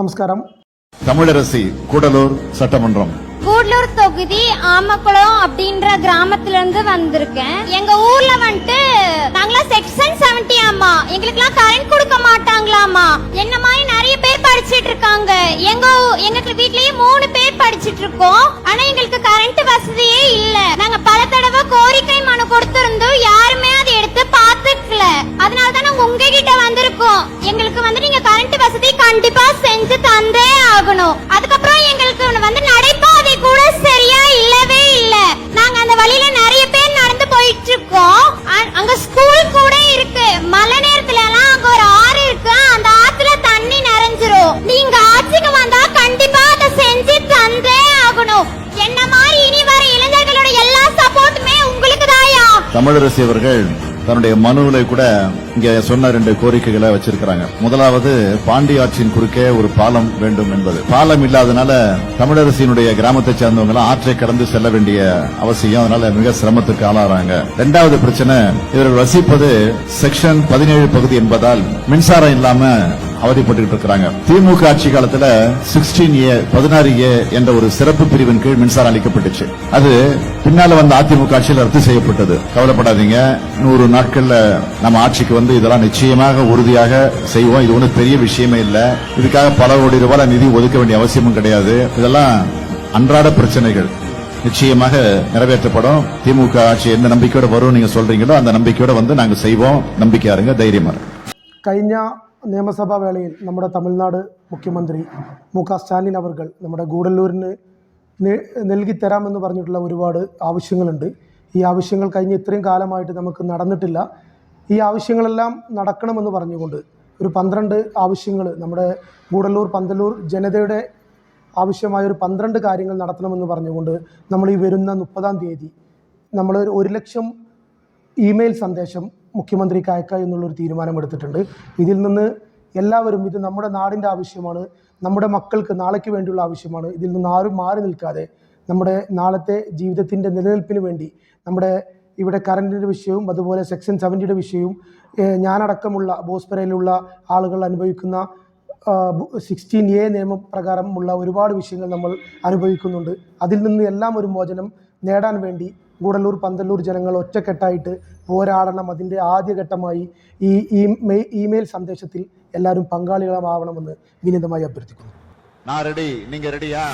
நமஸ்காரம். தமிழரசி கூடலூர் சட்டமன்றம். கூடலூர் தொகுதி ஆமக்குளம் அப்படின்ற கிராமத்துல இருந்து வந்திருக்கேன். எங்க ஊர்ல வந்துட்டு நாங்களா செக்ஷன் 70 ஆமா எங்களுக்குலாம் கரண்ட் கொடுக்க மாட்டாங்களாமா என்ன மாதிரி நிறைய பேர் படிச்சிட்டு இருக்காங்க. எங்க எங்க வீட்லயே மூணு பேர் படிச்சிட்டு இருக்கோம். ஆனா எங்களுக்கு கரண்ட் வசதியே இல்ல. நாங்க பல தடவை கோரிக்கை மனு கொடுத்திருந்தோம். யாருமே அதை எடுத்து பாத்துக்கல அதனால தான் நாங்க உங்ககிட்ட வந்திருக்கோம். எங்களுக்கு வந்து நீங்க கரண்ட் வசதி கண்டிப்பா ஆகணும். அதுக்கப்புறம் எங்களுக்கு வந்து நடைபாதை கூட சரியா இல்லவே இல்ல. நாங்க அந்த வழியில நிறைய பேர் நடந்து போயிட்டு இருக்கோம் அங்க ஸ்கூல் கூட இருக்கு. மழை நேரத்துல எல்லாம் அங்க ஒரு ஆறு இருக்கு. அந்த ஆத்துல தண்ணி நிறைஞ்சிரும். நீங்க ஆட்சிக்கு வந்தா கண்டிப்பா அதை செஞ்சு தந்தே ஆகணும். என்ன மாதிரி இனி வர இளைஞர்களோட எல்லா சப்போர்ட்டுமே உங்களுக்கு தாயா தமிழரசி அவர்கள் தன்னுடைய மனுவில கூட இங்க சொன்ன ரெண்டு கோரிக்கைகளை வச்சிருக்கிறாங்க. முதலாவது பாண்டி ஆற்றின் குறுக்கே ஒரு பாலம் வேண்டும் என்பது. பாலம் இல்லாதனால தமிழரசியினுடைய கிராமத்தை சேர்ந்தவங்க எல்லாம் ஆற்றை கடந்து செல்ல வேண்டிய அவசியம். அதனால மிக சிரமத்துக்கு ஆளாறாங்க இரண்டாவது பிரச்சனை இவர்கள் வசிப்பது செக்ஷன் பதினேழு பகுதி என்பதால் மின்சாரம் இல்லாம அவதிப்பட்டு இருக்கிறாங்க திமுக ஆட்சி காலத்துல சிக்ஸ்டீன் ஏ பதினாறு ஏ என்ற ஒரு சிறப்பு பிரிவின் கீழ் மின்சாரம் அளிக்கப்பட்டுச்சு அது பின்னால வந்த அதிமுக ஆட்சியில் ரத்து செய்யப்பட்டது கவலைப்படாதீங்க நூறு நாட்கள்ல நம்ம ஆட்சிக்கு வந்து இதெல்லாம் நிச்சயமாக உறுதியாக செய்வோம் இது ஒன்றும் பெரிய விஷயமே இல்ல இதுக்காக பல கோடி ரூபாய் நிதி ஒதுக்க வேண்டிய அவசியமும் கிடையாது இதெல்லாம் அன்றாட பிரச்சனைகள் நிச்சயமாக நிறைவேற்றப்படும் திமுக ஆட்சி எந்த நம்பிக்கையோட வரும் நீங்க சொல்றீங்களோ அந்த நம்பிக்கையோட வந்து நாங்க செய்வோம் நம்பிக்கையா இருங்க தைரியமா இருங்க കഴിഞ്ഞ നിയമസഭാ വേളയിൽ നമ്മുടെ തമിഴ്നാട് മുഖ്യമന്ത്രി മു ക സ്റ്റാലിൻ അവർകൾ നമ്മുടെ ഗൂഡല്ലൂരിന് നൽകിത്തരാമെന്ന് പറഞ്ഞിട്ടുള്ള ഒരുപാട് ആവശ്യങ്ങളുണ്ട്. ഈ ആവശ്യങ്ങൾ കഴിഞ്ഞ് ഇത്രയും കാലമായിട്ട് നമുക്ക് നടന്നിട്ടില്ല. ഈ ആവശ്യങ്ങളെല്ലാം നടക്കണമെന്ന് പറഞ്ഞുകൊണ്ട് ഒരു പന്ത്രണ്ട് ആവശ്യങ്ങൾ നമ്മുടെ ഗൂഡല്ലൂർ പന്തല്ലൂർ ജനതയുടെ ആവശ്യമായ ഒരു പന്ത്രണ്ട് കാര്യങ്ങൾ നടത്തണമെന്ന് പറഞ്ഞുകൊണ്ട് നമ്മൾ ഈ വരുന്ന മുപ്പതാം തീയതി നമ്മൾ ഒരു ലക്ഷം ഇമെയിൽ സന്ദേശം മുഖ്യമന്ത്രിക്ക് അയക്കുക എന്നുള്ളൊരു തീരുമാനമെടുത്തിട്ടുണ്ട്. ഇതിൽ നിന്ന് എല്ലാവരും ഇത് നമ്മുടെ നാടിന്റെ ആവശ്യമാണ് നമ്മുടെ മക്കൾക്ക് നാളേക്ക് വേണ്ടിയുള്ള ആവശ്യമാണ്. ഇതിൽ നിന്ന് ആരും മാറി നിൽക്കാതെ നമ്മുടെ നാളത്തെ ജീവിതത്തിന്റെ നിലനിൽപ്പിന് വേണ്ടി നമ്മുടെ ഇവിടെ കറണ്ടിന്റെ വിഷയവും അതുപോലെ സെക്ഷൻ സെവന്റിയുടെ വിഷയവും ഞാനടക്കമുള്ള ബോസ്പെരയിലുള്ള ആളുകൾ അനുഭവിക്കുന്ന സിക്സ്റ്റീൻ എ നിയമപ്രകാരമുള്ള ഒരുപാട് വിഷയങ്ങൾ നമ്മൾ അനുഭവിക്കുന്നുണ്ട്. അതിൽ നിന്ന് എല്ലാം ഒരു മോചനം നേടാൻ വേണ്ടി ഗൂഡല്ലൂർ പന്തല്ലൂർ ജനങ്ങൾ ഒറ്റക്കെട്ടായിട്ട് പോരാടണം. അതിന്റെ ആദ്യഘട്ടമായി ഈ ഇമെയിൽ സന്ദേശത്തിൽ എല്ലാവരും പങ്കാളികളാവണമെന്ന് വിനീതമായി അഭ്യർത്ഥിക്കുന്നു. ரெடியா